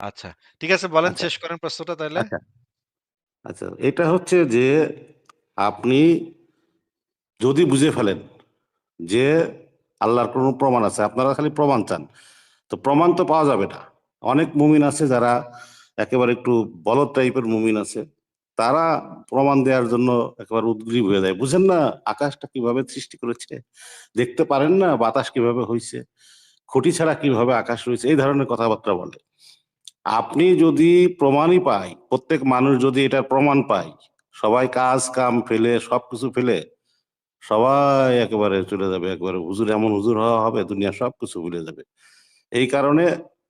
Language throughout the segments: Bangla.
আচ্ছা। ঠিক আছে বলেন আচ্ছা, শেষ করেন প্রশ্নটা তাইলে। আচ্ছা। আচ্ছা, এটা হচ্ছে যে আপনি যদি বুঝে ফেলেন যে আল্লাহর কোন প্রমাণ আছে, আপনারা খালি প্রমাণ চান। তো প্রমাণ তো পাওয়া যাবে না। অনেক মুমিন আছে যারা একেবারে একটু বলদ টাইপের মুমিন আছে। তারা প্রমাণ দেওয়ার জন্য একেবারে উদগ্রীব হয়ে যায়। বুঝেন না আকাশটা কীভাবে সৃষ্টি করেছে? দেখতে পারেন না বাতাস কীভাবে হইছে? খুঁটি ছাড়া কীভাবে আকাশ রয়েছে? এই ধরনের কথাবার্তা বলে। আপনি যদি প্রমাণই পাই, প্রত্যেক মানুষ যদি এটার প্রমাণ পায়, সবাই কাজ কাম ফেলে সবকিছু ফেলে সবাই একেবারে চলে যাবে। একেবারে হুজুর এমন হুজুর হওয়া হবে দুনিয়ার সবকিছু ভুলে যাবে। এই কারণে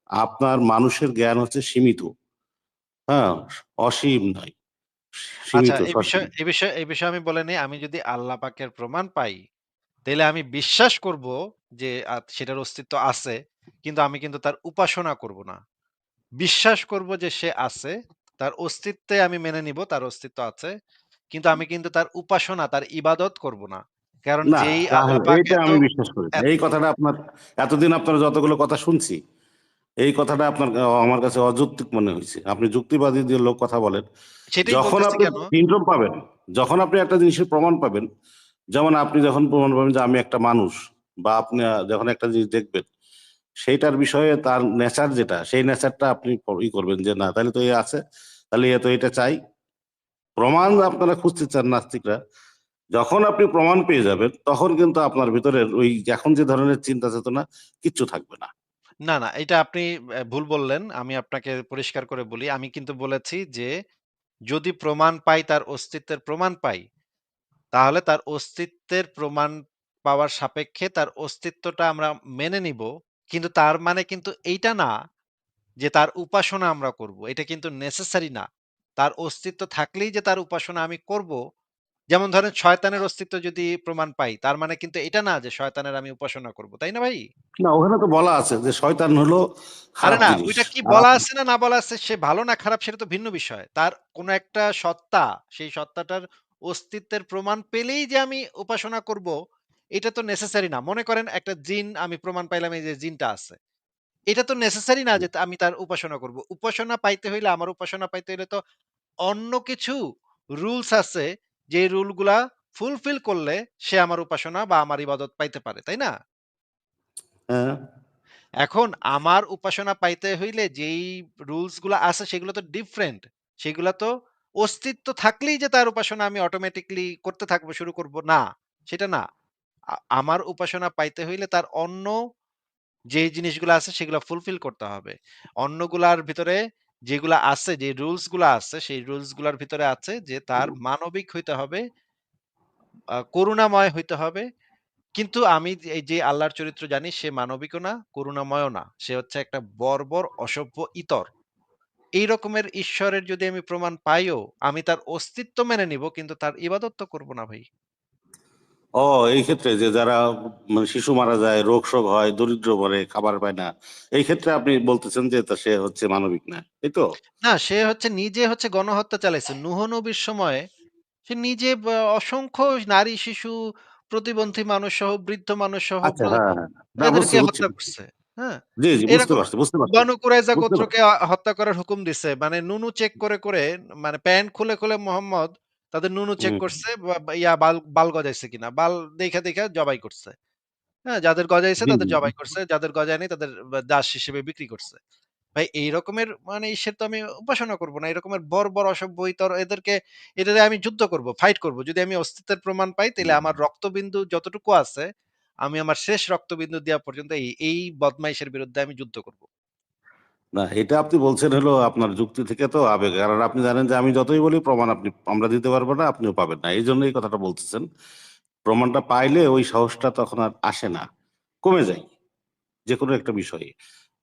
আপনার মানুষের জ্ঞান হচ্ছে সীমিত। হ্যাঁ? অসীম নয়। আচ্ছা এই বিষয়ে। এই বিষয়ে এই বিষয়ে আমি বলে নেই, আমি যদি আল্লাহ পাকের প্রমাণ পাই, তাইলে আমি বিশ্বাস করব যে সেটার অস্তিত্ব আছে। কিন্তু আমি কিন্তু তার উপাসনা করব না। বিশ্বাস করব যে সে আছে। তার অস্তিত্বে আমি মেনে নিব তার অস্তিত্ব আছে। কিন্তু আমি কিন্তু তার উপাসনা, তার ইবাদত করব না। কারণ যেই এত আমি বিশ্বাস করি এই কথাটা আপনার এতদিন আপনার যতগুলো কথা শুনছি, এই কথাটা আপনার আমার কাছে অযৌক্তিক মনে হইছে। আপনি যুক্তিবাদী দিয়ে লোক কথা বলেন। যখন আপনি symptom পাবেন, যখন আপনি একটা জিনিসের প্রমাণ পাবেন, যেমন আপনি যখন প্রমাণ পাবেন যে আমি একটা মানুষ বা আপনি যখন একটা জিনিস দেখবেন, সেইটার বিষয়ে তার নেচার যেটা, সেই নেচারটা আপনি ই করবেন যে না তাইলে তো এ আছে, তাহলে এ তো এটা চাই। প্রমাণ আপনারা খুঁজতে চান নাস্তিকরা। যখন আপনি প্রমাণ পেয়ে যাবেন, তখন কিন্তু আপনার ভেতরের ওই এখন যে ধরনের চিন্তা চেতনা কিচ্ছু থাকবে না। না, না এটা আপনি ভুল বললেন। আমি আপনাকে পরিষ্কার করে বলি। আমি কিন্তু বলেছি যে যদি প্রমাণ পাই, তার অস্তিত্বের প্রমাণ পাই, তাহলে তার অস্তিত্বের প্রমাণ পাওয়ার সাপেক্ষে তার অস্তিত্বটা আমরা মেনে নিব। কিন্তু তার মানে কিন্তু এইটা না যে তার উপাসনা আমরা করব। এটা কিন্তু নেসেসারি না। তার অস্তিত্ব থাকলেই যে তার উপাসনা আমি করব, যেমন ধরেন শয়তানের অস্তিত্ব যদি প্রমাণ পাই, তার মানে কিন্তু এটা না যে শয়তানের আমি উপাসনা করব। তাই না ভাই? না ওখানে তো বলা আছে যে শয়তান হলো আরে না, ওইটা কি বলা আছে না, না বলা আছে সে ভালো না খারাপ সেটা তো ভিন্ন বিষয়। তার কোন একটা সত্তা, সেই সত্তাটার অস্তিত্বের প্রমাণ পেলেই যে আমি উপাসনা করব, এটা তো নেসেসারি না। মনে করেন একটা জিন আমি প্রমাণ পাইলাম এই যে জিনটা আছে। এটা তো নেসেসারি না যে আমি তার উপাসনা করব। উপাসনা পাইতে হইলে আমার উপাসনা পাইতে হইলে তো অন্য কিছু রুলস আছে, যে রুলগুলা ফুলফিল করলে সে আমার উপাসনা বা আমার ইবাদত পাইতে পারে। তাই না? হ্যাঁ, এখন আমার উপাসনা পাইতে হইলে যেই রুলসগুলা আছে সেগুলো তো ডিফারেন্ট। সেগুলা তো অস্তিত্ব থাকলেই যে তার উপাসনা আমি অটোমেটিক্যালি করতে থাকব, শুরু করব না, সেটা না। আ আমার উপাসনা পাইতে হইলে তার অন্য যে জিনিসগুলা আছে সেগুলা ফুলফিল করতে হবে। অন্যগুলার ভিতরে যেগুলা আছে, যে রুলসগুলা আছে, সেই রুলসগুলার ভিতরে আছে যে তার মানবিক হইতে হবে, আ করুণাময় হইতে হবে। কিন্তু আমি যে এই যে আল্লাহর চরিত্র জানি সে মানবিকও না, করুণাময়ও না। সে হচ্ছে একটা বর্বর, অসভ্য ইতর। এই রকমের ঈশ্বরের যদি আমি প্রমাণ পাইও, আমি তার অস্তিত্ব মেনে নিব কিন্তু তার ইবাদত তো করব না ভাই। ও এই ক্ষেত্রে যে যারা মানে শিশু মারা যায়, রোগ-শোক হয়, দরিদ্র মরে, খাবার পায় না। এই ক্ষেত্রে আপনি বলতেছেন যে তা সে হচ্ছে মানবিক না। এই তো? না, সে হচ্ছে নিজে হচ্ছে গণহত্যা চালাইছে। নূহ নবীর সময়ে সে নিজে অসংখ্য নারী, শিশু, প্রতিবন্ধী মানুষ সহ বৃদ্ধ মানুষসহ আচ্ছা প্র হ্যাঁ, হ্যাঁ। এদেরকে হত্যা করছে। গোত্রকে হত্যা করার হুকুম দিছে। মানে নুনু চেক করে, করে মানে প্যান্ট খুলে, খুলে মোহাম্মদ তাদের নুনু চেক হুম, করছে বা ইয়া বাল বাল গজাইছে কিনা। বাল দেইখা, দেইখা জবাই করছে। হ্যাঁ? যাদের গজাইছে জি, তাদের জি। জবাই করছে। যাদের গজায় নাই তাদের বা দাস হিসেবে বিক্রি করছে। ভাই এই রকমের মানে ইসের তো আমি উপাসনা করব না। এরকমের বর্বর, অসভ্য, ইতর এদেরকে এটারে আমি যুদ্ধ করব, ফাইট করব। যদি আমি অস্তিত্বের প্রমাণ পাই তাইলে আমার রক্তবিন্দু যতটুকু আছে, আমি আমার শেষ রক্তবিন্দু দেওয়া পর্যন্ত এই, এই বদমাইশের বিরুদ্ধে আমি যুদ্ধ করব। না, এটা আপনি বলছেন হলো আপনার যুক্তি থেকে তো আবেগে। কারণ আপনি জানেন যে আমি যতই বলি প্রমাণ আপনি আমরা দিতে পারব না, আপনিও পাবেন না। এই জন্য এই কথাটা বলতেছেন। প্রমাণটা পাইলে ওই সাহসটা তখন আর আসে না। কমে যায়। যেকোনো একটা বিষয়ে।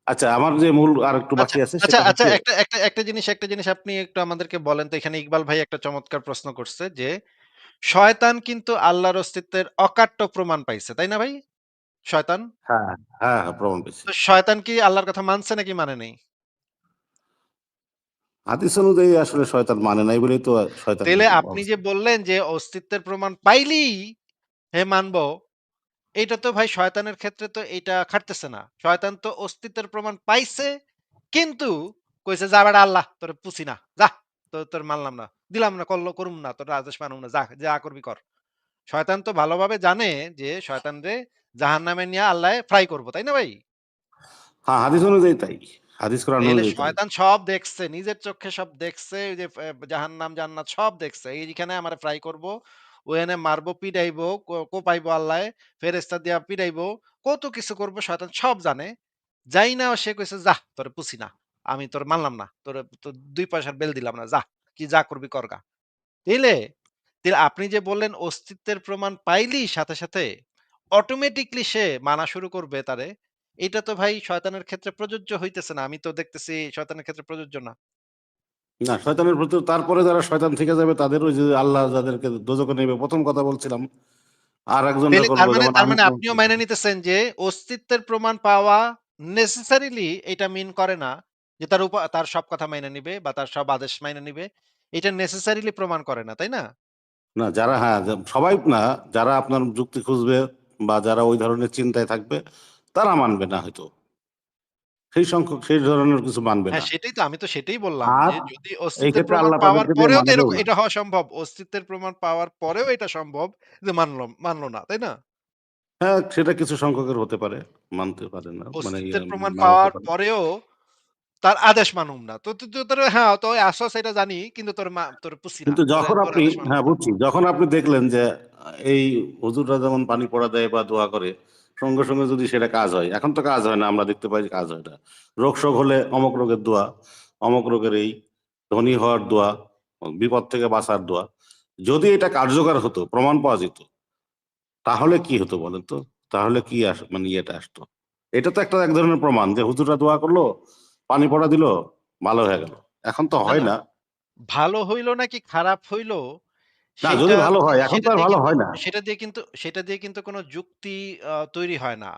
আচ্ছা আমার যে মূল আরেকটু আচ্ছা, বাকি আছে আচ্ছা, আচ্ছা একটা, একটা, একটা জিনিস, একটা জিনিস আপনি একটু আমাদেরকে বলেন তো এখানে ইকবাল ভাই একটা চমৎকার প্রশ্ন করছে যে, শয়তান কিন্তু আল্লাহর অস্তিত্বের অকাট্য প্রমাণ পাইছে। তাই না ভাই? শয়তান? হ্যাঁ, হ্যাঁ, হ্যাঁ, প্রমাণ পেয়েছি। তো শয়তান কি আল্লাহর কথা মানছে নাকি মানে নাই? হাদিস অনুযায়ী আসলে শয়তান মানে নাই বলেই তো শয়তানের তাইলে আপনি যে বললেন যে অস্তিত্বের প্রমাণ পাইলেই হে মানবো, এইটা তো ভাই শয়তানের ক্ষেত্রে তো এটা খাটতেছে না। শয়তান তো অস্তিত্বের প্রমাণ পাইছে, কিন্তু কইছে, "যা বেটা আল্লাহ তোর পুছি না। যা। তো তোর মানলাম না। দিলাম না, করল করুম না। তোর আদেশ মানুম না। যা, যা করবি কর।" শয়তান তো ভালোভাবে জানে যে শয়তানরে জাহান্নামে নিয়া আল্লাহ ফ্রাই করব। তাই না ভাই? হ্যাঁ, হাদিস অনুযায়ী তাই। হাদিস কোরআন অনুযায়ী শয়তান সব দেখছে। নিজের চক্ষে সব দেখছে। ওই যে ফে জাহান্নাম, জান্নাত সব দেখছে। এইখানে আমারে ফ্রাই করব। ওখানে মারবো, পিটাইবো, কোপাইবো আল্লায়, ফেরেশতা দিয়া পিটাইবো। কত কিছু করব শয়তান সব জানে। যাই না সে কইছে, যা তোরে পুছি না। আমি তোর মানলাম না। তোরে তোর দুই পয়সার বেল দিলাম না। যা। কি যা করবি করগা।" তাইলে? তাইলে আপনি যে বললেন অস্তিত্বের প্রমাণ পাইলেই সাথে, সাথে অটোমেটিক্যালি সে মানা শুরু করবে তারে। এটা তো ভাই শয়তানের ক্ষেত্রে প্রযোজ্য হইতেছে না। আমি তো দেখতেছি শয়তানের ক্ষেত্রে প্রযোজ্য না। না, শয়তানের প্রতি তারপরে যারা শয়তান থেকে যাবে তাদের ওই যে আল্লাহ যাদেরকে দোজখে নেবে ১ম কথা বলছিলাম। আরেকজনরা তাইলে তার করব মানে যেমন তার আমি মানে তো আপনিও মাইনে নিতেছেন যে অস্তিত্বের প্রমাণ পাওয়া নেসেসারিলি এটা মিন করে না যে তার উপা তার সব কথা মাইনে নিবে বা তার সব আদেশ মাইনে নিবে। এটা নেসেসারিলি প্রমাণ করে না। তাই না? না যারা হ্যাঁ, যা সবাই না, যারা আপনার যুক্তি খুঁজবে বা যারা ওই ধরনের চিন্তায় থাকবে তারা মানবে না হয়তো। সেই সংখ্যক সেই ধরনের কিছু মানবে হ্যাঁ, না। সেটাই তো আমি তো সেটাই বললাম আর যে যদি অস্তিত্বের ক্ষেত্রে প্রমাণ আল্লাহ পাওয়ার তাদেরকে দিয়ে পরেও তো না। এটা হওয়া সম্ভব। অস্তিত্বের প্রমাণ পাওয়ার পরেও এটা সম্ভব যে মানলো মানল না। তাই না? হ্যাঁ, সেটা কিছু সংখ্যকের হতে পারে। মানতে পারে না। মানে ইয়ে অস্তিত্বের প্রমাণ পাওয়ার পারে। পরেও তার আদেশ মানুম না। তো তোর হ্যাঁ, তুই আসছস এটা জানি কিন্তু তোর মা তোরে না। কিন্তু যখন আপনি হ্যাঁ, বুঝছি। যখন আপনি দেখলেন যে এই হুজুররা যেমন পানি পড়া দেয় বা দোয়া করে, সঙ্গে, সঙ্গে যদি সেটা কাজ হয়। এখন তো কাজ হয় না। আমরা দেখতে পাই কাজ হয় না। রোগ-শোক হলে অমুক রোগের দোয়া, অমুক রোগের এই, ধনী হওয়ার দোয়া, বিপদ থেকে বাঁচার দোয়া। যদি এটা কার্যকর হতো, প্রমাণ পাওয়া যেত তাহলে কি হতো বলেন তো? তাহলে কি আস মানে ইয়েটা আসতো? এটা তো একটা এক ধরনের প্রমাণ যে হুজুররা দোয়া করল, পানি পড়া দিল, ভালো হয়ে গেল। এখন তো হয় না। ভালো হইল নাকি খারাপ হইল না, যদি ভালো হয়, এখন তো আর ভালো হয় না। সেটা দিয়ে কিন্তু সেটা দিয়ে কিন্তু কোন যুক্তি তৈরি হয় না।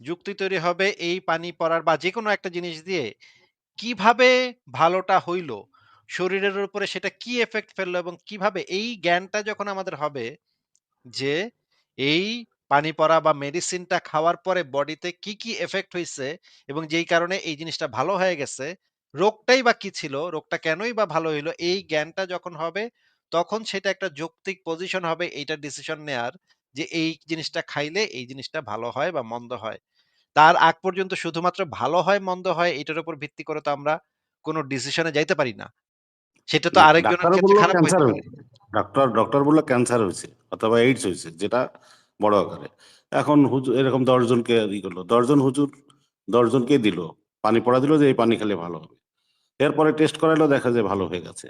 যুক্তি তৈরি হবে এই পানি পড়ার বা যেকোনো একটা জিনিস দিয়ে কীভাবে ভালোটা হইল, শরীরের উপরে সেটা কি ইফেক্ট ফেলল এবং কীভাবে এই জ্ঞানটা যখন আমাদের হবে যে এই পানি পড়া বা মেডিসিনটা খাওয়ার পরে বডিতে কি, কি ইফেক্ট হইছে এবং যেই কারণে এই জিনিসটা ভালো হয়ে গেছে। রোগটাই বা কি ছিল? রোগটা কেনই বা ভালো হইল? এই জ্ঞানটা যখন হবে তখন সেটা একটা যৌক্তিক পজিশন হবে এইটা ডিসিশন নেয়ার যে এই জিনিসটা খাইলে এই জিনিসটা ভালো হয় বা মন্দ হয়। তার আগ পর্যন্ত শুধুমাত্র ভালো হয়, মন্দ হয় এটার উপর ভিত্তি করে তো আমরা কোনো ডিসিশনে যাইতে পারি না। সেটা তো না, আরেকজনের ক্ষেত্রে বলল খারাপ ক্যান্সার হইতে পারে। হয়েছে। ডাক্তার ডক্টর বলল ক্যান্সার হয়েছে অথবা এইডস হয়েছে যেটা বড় আকারে। এখন হুজুর এরকম ১০ জনকে ই করল। ১০ জন হুজুর ১০ জনকেই দিল। পানি পড়া দিল যে এই পানি খেলে ভালো হবে। এরপরে টেস্ট করাইলো দেখা যায় ভালো হয়ে গেছে।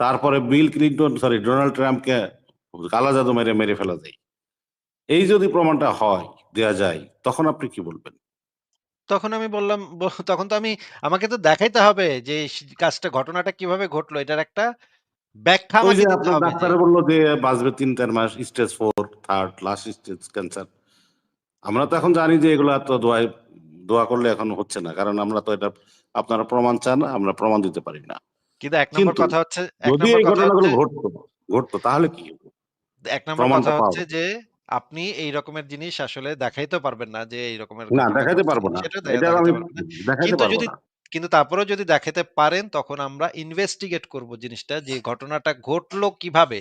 তারপরে বিল ক্লিনটন সরি ডোনাল্ড ট্রাম্পকে কালা জাদু মেরে, মেরে ফেলা যায়। এই যদি প্রমাণটা হয়, দেয়া যায়, তখন আপনি কি বলবেন? তখন আমি বললাম তখন তো আমি আমাকে তো দেখাইতে হবে যে কাজটা ঘটনাটা কীভাবে ঘটলো এটার একটা ব্যাখ্যা আমাকে আপনার হবে যে ডাক্তারে যে বাঁচবে ৩-৪ মাস, stage 4, 3rd last stage cancer. আমরা তো এখন জানি যে এগুলা তো দোয়ায় দোয়া করলে এখন হচ্ছে না। কারণ আমরা তো এটা আপনারা প্রমাণ চান, আমরা প্রমাণ দিতে পারি না। কিন্তু ১ নম্বর কথা হচ্ছে যদি এই ঘটনাগুলো ঘটতো, ঘটতো তাহলে কি? ১ নম্বর কথা হচ্ছে যে আপনি এই রকমের জিনিস আসলে দেখাইতে পারবেন না যে এই রকমের না দেখাইতে। পারব না। এটা আমি। দেখাইতে কিন্তু যদি না। কিন্তু তারপরেও যদি দেখাতে পারেন তখন আমরা ইনভেস্টিগেট করব জিনিসটা যে ঘটনাটা ঘটলো কীভাবে?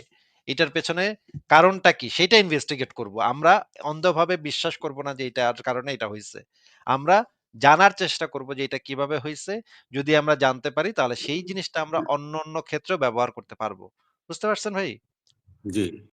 এটার পেছনে কারণটা কি? সেটা ইনভেস্টিগেট করব। আমরা অন্ধভাবে বিশ্বাস করব না যে এটার কারণে এটা হইছে। আমরা জানার চেষ্টা করব যে এটা কীভাবে হইছে। যদি আমরা জানতে পারি তাহলে সেই জিনিসটা আমরা অন্য, অন্য ক্ষেত্রেও ব্যবহার করতে পারব বুঝতে পারছেন ভাই? জি।